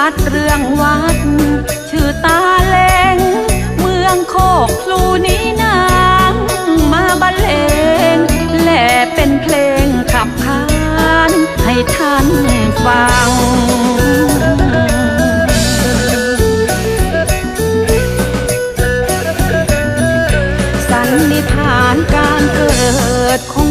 ชัดเรื่องวัด ชื่อตาเลงเมืองโคกพลูนี้นางมาบรรเลงและเป็นเพลงขับขานให้ท่านฟังสันนิทานการเกิดของ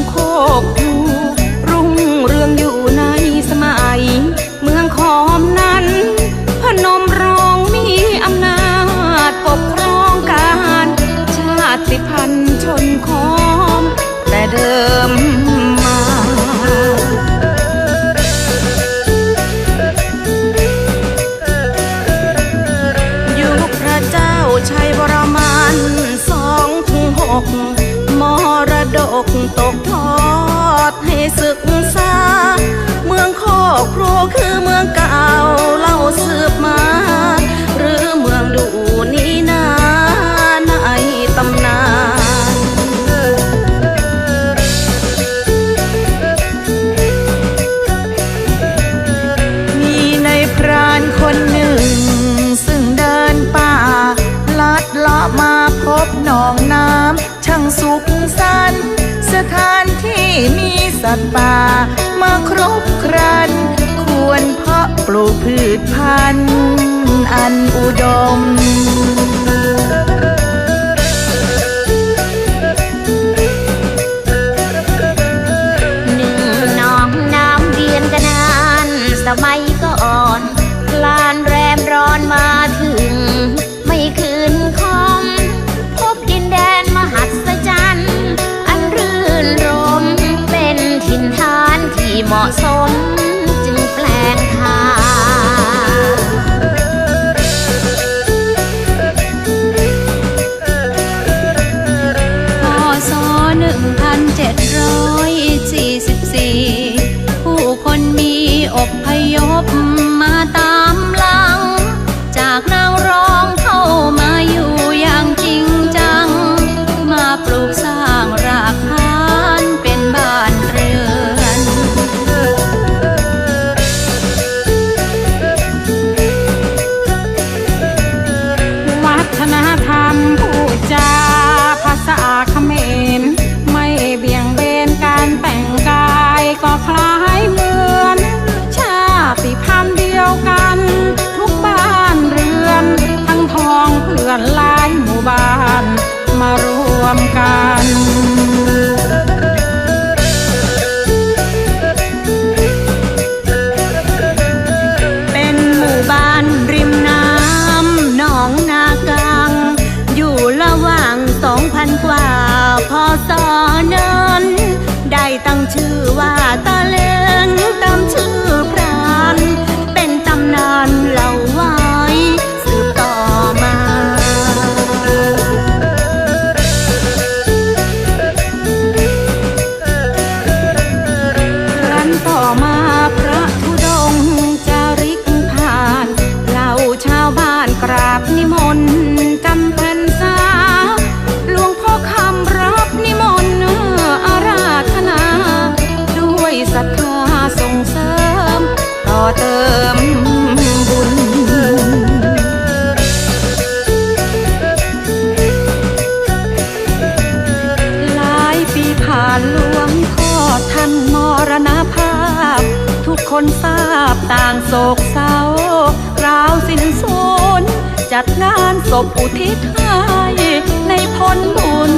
อันอุดมหนึ่งน้องน้ำเรียนกันนาน สมัยก็อ่อนลานแรมร้อนมาถึง ไม่คืนคอม พบดินแดนมหัศจรรย์ อันรื่นรม เป็นถิ่นฐานที่เหมาะสม จัดงานศพอุทิศให้ในผลบุญ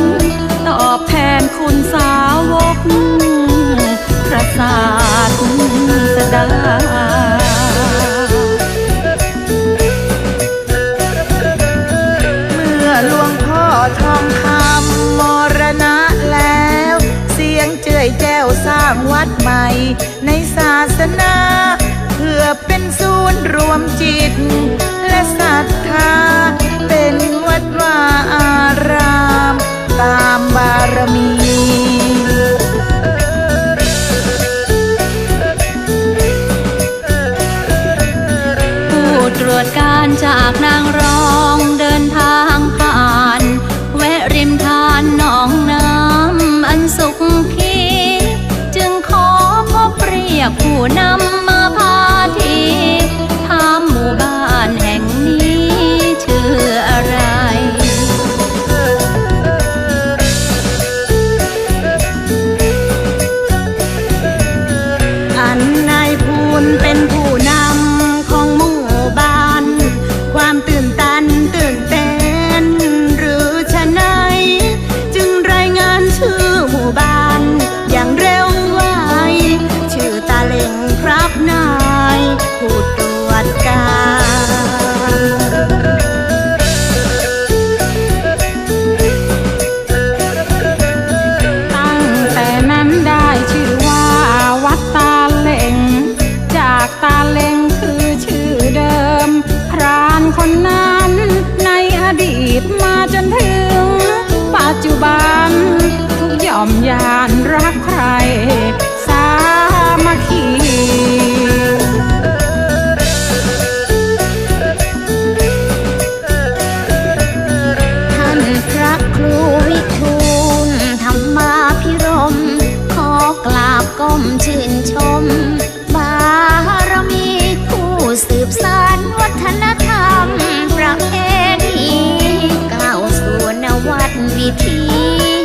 ตอบแทนคุณสาวกพระศาสดาทองคำมรณะแล้ว เสียงเจืแจ้วสร้างวัดใหม่ ในศาสนา เพื่อเป็นศูนย์รวมจิต essa tarde 天